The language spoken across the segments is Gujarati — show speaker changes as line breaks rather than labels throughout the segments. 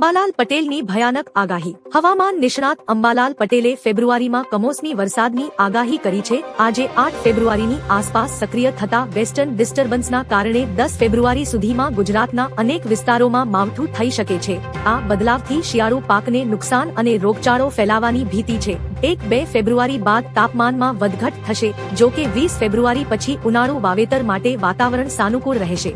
અંબાલાલ પટેલની ભયાનક આગાહી. હવામાન નિષ્ણાત અંબાલાલ પટેલે ફેબ્રુઆરીમાં કમોસમી વરસાદની આગાહી કરી છે. આજે આઠ ફેબ્રુઆરીની આસપાસ સક્રિય થતા વેસ્ટર્ન ડિસ્ટર્બન્સના કારણે દસ ફેબ્રુઆરી સુધીમાં ગુજરાતના અનેક વિસ્તારોમાં માવઠું થઈ શકે છે. આ બદલાવથી શિયાળુ પાકને નુકસાન અને રોગચાળો ફેલાવાની ભીતિ છે. એક બે ફેબ્રુઆરી બાદ તાપમાનમાં વધઘટ થશે, જો કે વીસ ફેબ્રુઆરી પછી ઉનાળુ વાવેતર માટે વાતાવરણ સાનુકૂળ રહેશે.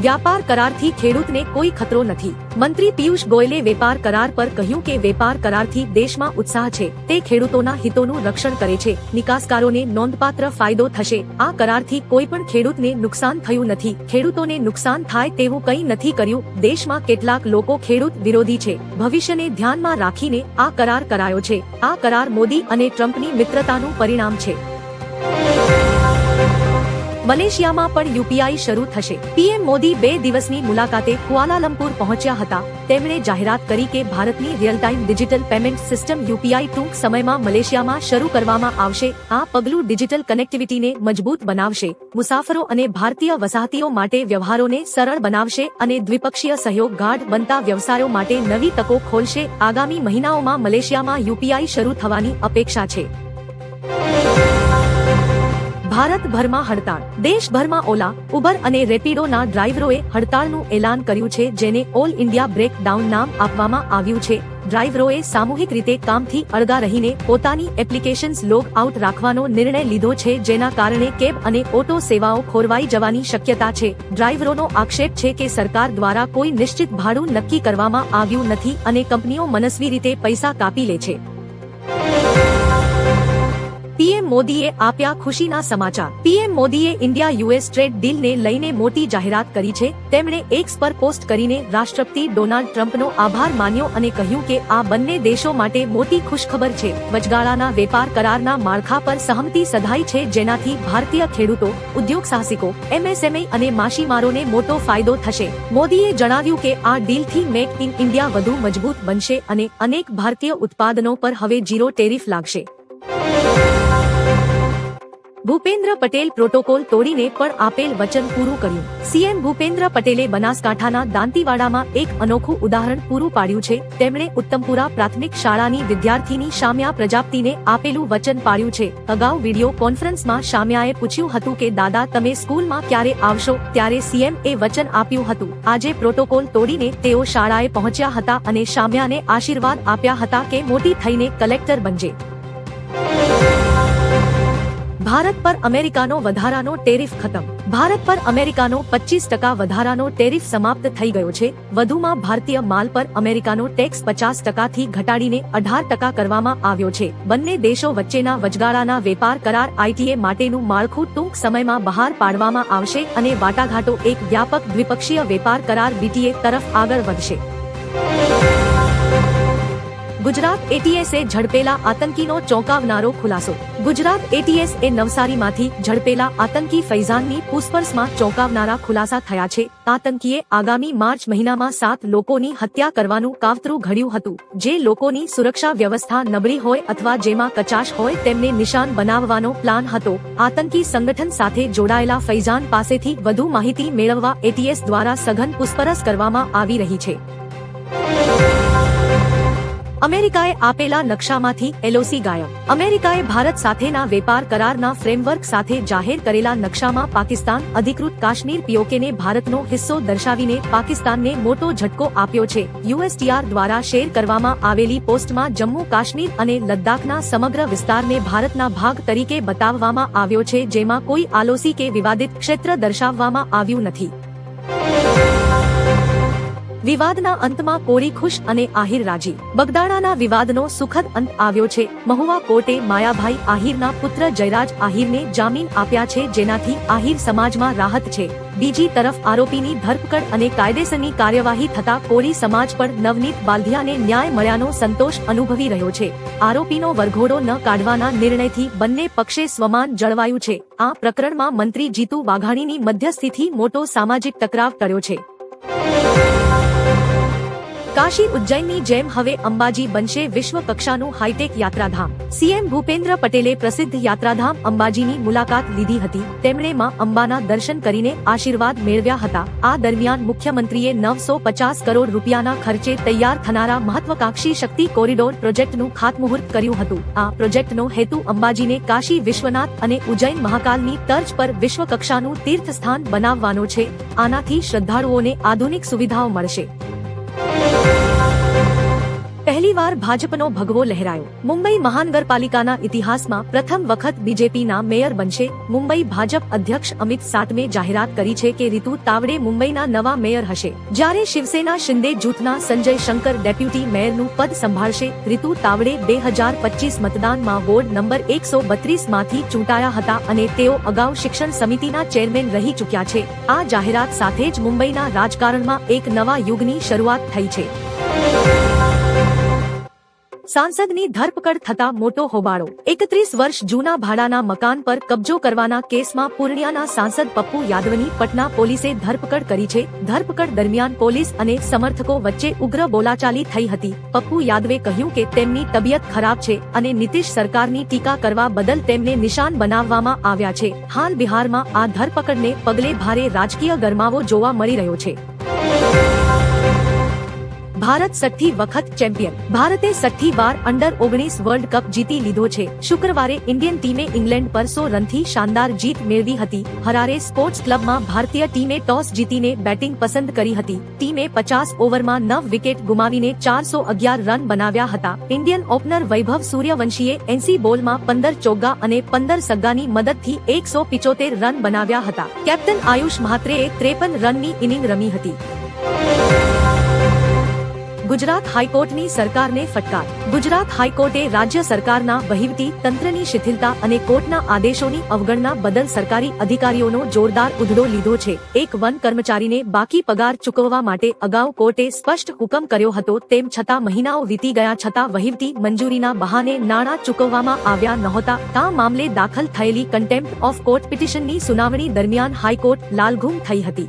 વ્યાપાર કરારથી ખેડૂતને કોઈ ખતરો નથી. મંત્રી પિયુષ ગોયલે વેપાર કરાર પર કહ્યું કે વેપાર કરારથી દેશમાં ઉત્સાહ છે. તે ખેડૂતોના હિતોનું રક્ષણ કરે છે. નિકાસકારોને નોંધપાત્ર ફાયદો થશે. આ કરારથી કોઈ પણ ખેડૂતને નુકસાન થયું નથી. ખેડૂતોને નુકસાન થાય તેવું કંઈ નથી કર્યું. દેશમાં કેટલાક લોકો ખેડૂત વિરોધી છે. ભવિષ્યને ધ્યાનમાં રાખીને આ કરાર કરાયો છે. આ કરાર મોદી અને ટ્રમ્પની મિત્રતાનું પરિણામ છે. મલેશિયામાં પણ યુપીઆઈ શરૂ થશે. પીએમ મોદી બે દિવસની મુલાકાતે કુઆલાલંપુર પહોંચ્યા હતા. તેમણે જાહેરાત કરી કે ભારતની real time digital payment system UPI ટૂંક સમયમાં મલેશિયામાં શરૂ કરવામાં આવશે. આ પગલું ડિજિટલ કનેક્ટિવિટીને મજબૂત બનાવશે. મુસાફરો અને ભારતીય વસાહતીઓ માટે વ્યવહારોને સરળ બનાવશે અને દ્વિપક્ષીય સહયોગ ગાઢ બનતા વ્યવસાયો માટે નવી તકો ખોલશે. આગામી મહિનાઓમાં મલેશિયામાં યુપીઆઈ શરૂ થવાની અપેક્ષા છે. ભારતભરમાં હડતાળ. દેશભરમાં ઓલા, ઉબર અને રેપિડોના ડ્રાઈવરોએ હડતાળનું એલાન કર્યું છે, જેને ઓલ ઇન્ડિયા બ્રેક ડાઉન નામ આપવામાં આવ્યું છે. ડ્રાઈવરોએ સામૂહિક રીતે કામથી અળગા રહીને પોતાની એપ્લિકેશન્સ લોગ આઉટ રાખવાનો નિર્ણય લીધો છે, જેના કારણે કેબ અને ઓટો સેવાઓ ખોરવાઈ જવાની શક્યતા છે. ડ્રાઈવરોનો આક્ષેપ છે કે સરકાર દ્વારા કોઈ નિશ્ચિત ભાડું નક્કી કરવામાં આવ્યું નથી અને કંપનીઓ મનસ્વી રીતે પૈસા કાપી લે છે. પીએમ મોદીએ આપ્યા ખુશીના સમાચાર. પીએમ મોદીએ ઇન્ડિયા યુએસ ટ્રેડ ડીલને લઈને મોટી જાહેરાત કરી છે. તેમણે એક્સ પર પોસ્ટ કરીને રાષ્ટ્રપતિ ડોનાલ્ડ ટ્રમ્પનો આભાર માન્યો અને કહ્યું કે આ બંને દેશો માટે મોટી ખુશખબર છે. વચગાળાના વેપાર કરારના માળખા પર સહમતિ સધાઈ છે જેનાથી ભારતીય ખેડૂતો, ઉદ્યોગ સાહસિકો, એમએસએમઈ અને માછીમારોને મોટો ફાયદો થશે. મોદીએ જણાવ્યું કે આ ડીલથી મેક ઇન ઇન્ડિયા વધુ મજબૂત બનશે અને અનેક ભારતીય ઉત્પાદનો પર હવે ઝીરો ટેરિફ લાગશે. ભૂપેન્દ્ર પટેલ પ્રોટોકોલ તોડીને પણ આપેલ વચન પૂરું કર્યું. સીએમ ભૂપેન્દ્ર પટેલે બનાસકાંઠાના દાંતીવાડામાં એક અનોખું ઉદાહરણ પૂરું પાડ્યું છે. તેમણે ઉત્તમપુરા પ્રાથમિક શાળાની વિદ્યાર્થીની શામ્યા પ્રજાપતિને આપેલું વચન પાડ્યું છે. અગાઉ વીડિયો કોન્ફરન્સમાં શામ્યાએ પૂછ્યું હતું કે, દાદા, તમે સ્કૂલમાં ક્યારે આવશો? ત્યારે સીએમ એ વચન આપ્યું હતું. આજે પ્રોટોકોલ તોડીને તેઓ શાળાએ પહોંચ્યા હતા અને શામ્યાને આશીર્વાદ આપ્યા હતા કે મોટી થઈને કલેક્ટર બનજે. ભારત પર અમેરિકાનો વધારાનો ટેરિફ ખતમ. ભારત પર અમેરિકાનો પચીસ ટકા વધારાનો ટેરિફ સમાપ્ત થઈ ગયો છે. વધુમાં ભારતીય માલ પર અમેરિકાનો ટેક્સ પચાસ ટકાથી ઘટાડીને અઢાર ટકા કરવામાં આવ્યો છે. બંને દેશો વચ્ચેના વચગાળાના વેપાર કરાર આઈટીએ માટેનું માળખું ટૂંક સમયમાં બહાર પાડવામાં આવશે અને વાટાઘાટો એક વ્યાપક દ્વિપક્ષીય વેપાર કરાર બીટીએ તરફ આગળ વધશે. ગુજરાત એટીએસએ ઝડપેલા આતંકીનો ચોંકાવનારો ખુલાસો. ગુજરાત એટીએસ એ નવસારીમાંથી ઝડપેલા આતંકી ફૈઝાનની પૂછપરછમાં ચોંકાવનારા ખુલાસા થયા છે. આતંકીએ આગામી માર્ચ મહિનામાં સાત લોકોની હત્યા કરવાનું કાવતરું ઘડ્યું હતું. જે લોકોની સુરક્ષા વ્યવસ્થા નબળી હોય અથવા જેમાં કચાશ હોય તેમને નિશાન બનાવવાનો પ્લાન હતો. આતંકી સંગઠન સાથે જોડાયેલા ફૈઝાન પાસેથી વધુ માહિતી મેળવવા એટીએસ દ્વારા સઘન પૂછપરછ કરવામાં આવી રહી છે. અમેરિકાએ આપેલા નકશામાંથી એલઓસી ગાયબ. અમેરિકાએ ભારત સાથેના વેપાર કરારના ફ્રેમવર્ક સાથે જાહેર કરેલા નકશામાં પાકિસ્તાન અધિકૃત કાશ્મીર પીઓકેને ભારતનો હિસ્સો દર્શાવીને પાકિસ્તાનને મોટો ઝટકો આપ્યો છે. યુએસટીઆર દ્વારા શેર કરવામાં આવેલી પોસ્ટમાં જમ્મુ કાશ્મીર અને લદ્દાખના સમગ્ર વિસ્તારને ભારતના ભાગ તરીકે બતાવવામાં આવ્યો છે, જેમાં કોઈ આલોસી કે વિવાદિત ક્ષેત્ર દર્શાવવામાં આવ્યું નથી. વિવાદના અંતમાં કોરી ખુશ અને આહિર રાજી. બગદાણાના વિવાદનો સુખદ અંત આવ્યો છે. મહુવા કોર્ટે માયાભાઈ આહિરના પુત્ર જયરાજ આહિરને જામીન આપ્યા છે, જેનાથી આહિર સમાજમાં રાહત છે. બીજી તરફ આરોપીની ધરપકડ અને કાયદેસરની કાર્યવાહી થતા કોરી સમાજ પર નવનીત બાલધિયાને ન્યાય મળ્યાનો સંતોષ અનુભવી રહ્યો છે. આરોપીનો વરઘોડો ન કાઢવાના નિર્ણયથી બંને પક્ષે સ્વમાન જળવાયું છે. આ પ્રકરણમાં મંત્રી જીતુ વાઘાણીની મધ્યસ્થિથી મોટો સામાજિક ટકરાવ ટળ્યો છે. કાશી ઉજ્જૈનની જેમ હવે અંબાજી બનશે વિશ્વ કક્ષાનું હાઈટેક યાત્રાધામ. સીએમ ભૂપેન્દ્ર પટેલે પ્રસિદ્ધ યાત્રાધામ અંબાજીની મુલાકાત લીધી હતી. તેમણે માં અંબાના દર્શન કરીને આશીર્વાદ મેળવ્યા હતા. આ દરમિયાન મુખ્યમંત્રીએ નવસો પચાસ કરોડ રૂપિયાના ખર્ચે તૈયાર થનારા મહત્વકાંક્ષી શક્તિ કોરિડોર પ્રોજેક્ટનું ખાતમુહૂર્ત કર્યું હતું. આ પ્રોજેક્ટનો હેતુ અંબાજીને કાશી વિશ્વનાથ અને ઉજ્જૈન મહાકાલની તર્જ પર વિશ્વ કક્ષાનું તીર્થસ્થાન બનાવવાનો છે. આનાથી શ્રદ્ધાળુઓને આધુનિક સુવિધાઓ મળશે. પહેલીવાર ભાજપનો ભગવો લહેરાયો. મુંબઈ મહાનગરપાલિકાના ઇતિહાસમાં પ્રથમ વખત બીજેપીના મેયર બનશે. મુંબઈ ભાજપ અધ્યક્ષ અમિત સાટમે જાહેરાત કરી છે કે રીતુ તાવડે મુંબઈના નવા મેયર હશે. જ્યારે શિવસેના શિંદે જૂથના સંજય શંકર ડેપ્યુટી મેયરનું પદ સંભાળશે, રીતુ તાવડે બે હજાર પચીસ મતદાનમાં વોર્ડ નંબર એકસો બત્રીસમાંથી ચૂંટાયા હતા અને તેઓ અગાઉ શિક્ષણ સમિતિના ચેરમેન રહી ચૂક્યા છે. આ જાહેરાત સાથે જ મુંબઈના રાજકારણમાં એક નવા યુગની શરૂઆત થઈ છે. સાંસદની ધરપકડ થતા મોટો હોબાળો. એકત્રીસ વર્ષ જૂના ભાડાના મકાન પર કબજો કરવાના કેસમાં પૂર્ણિયાના સાંસદ પપ્પુ યાદવની પટના પોલીસે ધરપકડ કરી છે. ધરપકડ દરમિયાન પોલીસ અને સમર્થકો વચ્ચે ઉગ્ર બોલાચાલી થઈ હતી. પપ્પુ યાદવે કહ્યું કે તેમની તબિયત ખરાબ છે અને નીતિશ સરકારની ટીકા કરવા બદલ તેમને નિશાન બનાવવામાં આવ્યા છે. હાલ બિહારમાં આ ધરપકડને પગલે ભારે રાજકીય ગરમાવો જોવા મળી રહ્યો છે. ભારત સઠ્ઠી વખત ચેમ્પિયન. ભારતે સઠ્ઠી વાર અંડર ઓગણીસ વર્લ્ડ કપ જીતી લીધો છે. શુક્રવારે ઇન્ડિયન ટીમે ઇંગ્લેન્ડ પર સો રનથી શાનદાર જીત મેળવી હતી. હરારે સ્પોર્ટ્સ ક્લબમાં ભારતીય ટીમે ટોસ જીતીને બેટિંગ પસંદ કરી હતી. ટીમે પચાસ ઓવરમાં નવ વિકેટ ગુમાવીને ચારસો અગિયાર રન બનાવ્યા હતા. ઇન્ડિયન ઓપનર વૈભવ સૂર્યવંશીએ એનસી બોલમાં પંદર ચોગ્ગા અને પંદર સગ્ગાની મદદથી એકસો પિચોતેર રન બનાવ્યા હતા. કેપ્ટન આયુષ મહાત્રેએ ત્રેપન રનની ઇનિંગ રમી હતી. ગુજરાત હાઈકોર્ટની સરકારને ફટકાર. ગુજરાત હાઈકોર્ટે રાજ્ય સરકારના વહીવટી તંત્રની શિથિલતા અને કોર્ટના આદેશોની અવગણના બદલ સરકારી અધિકારીઓનો જોરદાર ઉધડો લીધો છે. એક વન કર્મચારીને બાકી પગાર ચૂકવવા માટે અગાઉ કોર્ટે સ્પષ્ટ હુકમ કર્યો હતો, તેમ છતાં મહિનાઓ વીતી ગયા છતાં વહીવટી મંજૂરીના બહાને નાણાં ચૂકવવામાં આવ્યા નહોતા. આ મામલે દાખલ થયેલી કન્ટેમ્પ્ટ ઓફ કોર્ટ પિટિશનની સુનાવણી દરમિયાન હાઈકોર્ટ લાલઘુમ થઈ હતી.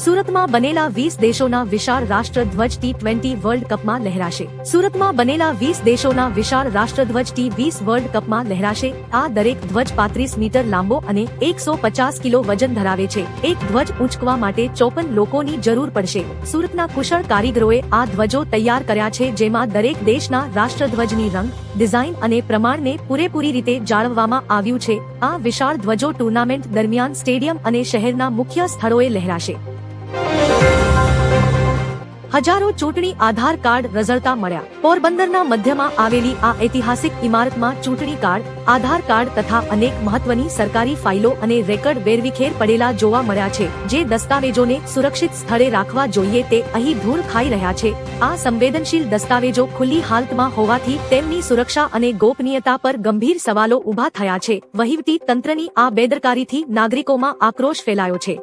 સુરતમાં બનેલા વીસ દેશોના વિશાળ રાષ્ટ્રધ્વજ ટી ટ્વેન્ટી વર્લ્ડ કપમાં લહેરાશે. સુરતમાં બનેલા વીસ દેશોના વિશાળ રાષ્ટ્રધ્વજ ટી વીસ વર્લ્ડ કપમાં લહેરાશે. આ દરેક ધ્વજ પાંત્રીસ મીટર લાંબો અને એકસો પચાસ કિલો વજન ધરાવે છે. એક ધ્વજ ઉંચકવા માટે ચોપન લોકોની જરૂર પડશે. સુરતના કુશળ કારીગરોએ આ ધ્વજો તૈયાર કર્યા છે, જેમાં દરેક દેશના રાષ્ટ્રધ્વજની રંગ, ડિઝાઇન અને પ્રમાણને પૂરેપૂરી રીતે જાળવવામાં આવ્યું છે. આ વિશાળ ધ્વજો ટુર્નામેન્ટ દરમિયાન સ્ટેડિયમ અને શહેરના મુખ્ય સ્થળોએ લહેરાશે. હજારો ચૂંટણી આધાર કાર્ડ રઝળતા મળ્યા. પોરબંદરના મધ્યમાં આવેલી આ ઐતિહાસિક ઇમારતમાં ચૂંટણી કાર્ડ, આધાર કાર્ડ તથા અનેક મહત્વની સરકારી ફાઇલો અને રેકર્ડ વેરવિખેર પડેલા જોવા મળ્યા છે, જે દસ્તાવેજોને સુરક્ષિત સ્થળે રાખવા જોઈએ તે અહીં ધૂળ ખાઈ રહ્યા છે. આ સંવેદનશીલ દસ્તાવેજો ખુલ્લી હાલતમાં હોવાથી તેમની સુરક્ષા અને ગોપનીયતા પર ગંભીર સવાલો ઊભા થયા છે. વહીવટી તંત્રની આ બેદરકારીથી નાગરિકોમાં આક્રોશ ફેલાયો છે.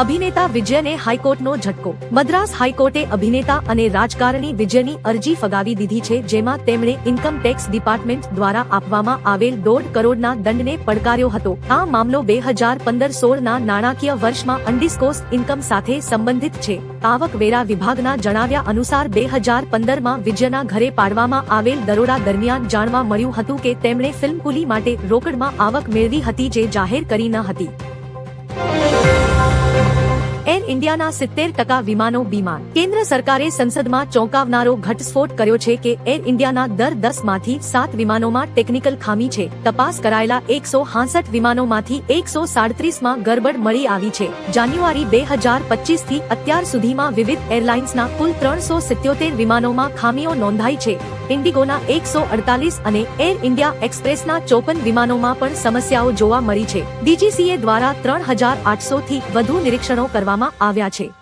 અભિનેતા વિજયને હાઈકોર્ટનો ઝટકો. મદ્રાસ હાઈકોર્ટે અભિનેતા અને રાજકારણી વિજયની અરજી ફગાવી દીધી છે, જેમાં તેમણે ઇન્કમ ટેક્સ ડિપાર્ટમેન્ટ દ્વારા આપવામાં આવેલ દોઢ કરોડના દંડને પડકાર્યો હતો. આ મામલો બે હજાર પંદર સોળના નાણાકીય વર્ષમાં અનડિસ્કોસ ઇન્કમ સાથે સંબંધિત છે. આવકવેરા વિભાગના જણાવ્યા અનુસાર બે હજાર પંદરમાં વિજયના ઘરે પાડવામાં આવેલ દરોડા દરમિયાન જાણવા મળ્યું હતું કે તેમણે ફિલ્મકુલી માટે રોકડમાં આવક મેળવી હતી જે જાહેર કરી ન હતી. એર ઇન્ડિયાના સિત્તેર ટકા વિમાનો બીમાર. કેન્દ્ર સરકારે સંસદમાં ચોંકાવનારો ઘટસ્ફોટ કર્યો છે કે એર ઇન્ડિયાના દર દસમાંથી સાત વિમાનોમાં ટેકનિકલ ખામી છે. તપાસ કરાયેલા એકસો હાસઠ વિમાનોમાંથી એકસો સાડત્રીસમાં ગરબડ મળી આવી છે. જાન્યુઆરી બે હજાર પચીસથી અત્યાર સુધીમાં વિવિધ એરલાઇન્સના કુલ ત્રણસો સિત્યોતેર વિમાનોમાં ખામીઓ નોંધાઈ છે. ઇન્ડિગોના એકસો અડતાલીસ અને એર ઇન્ડિયા એક્સપ્રેસના ચોપન વિમાનોમાં પણ સમસ્યાઓ જોવા મળી છે. ડીજીસીએ દ્વારા ત્રણ હજાર આઠસો થી વધુ નિરીક્ષણો કરવામાં આવ્યા છે.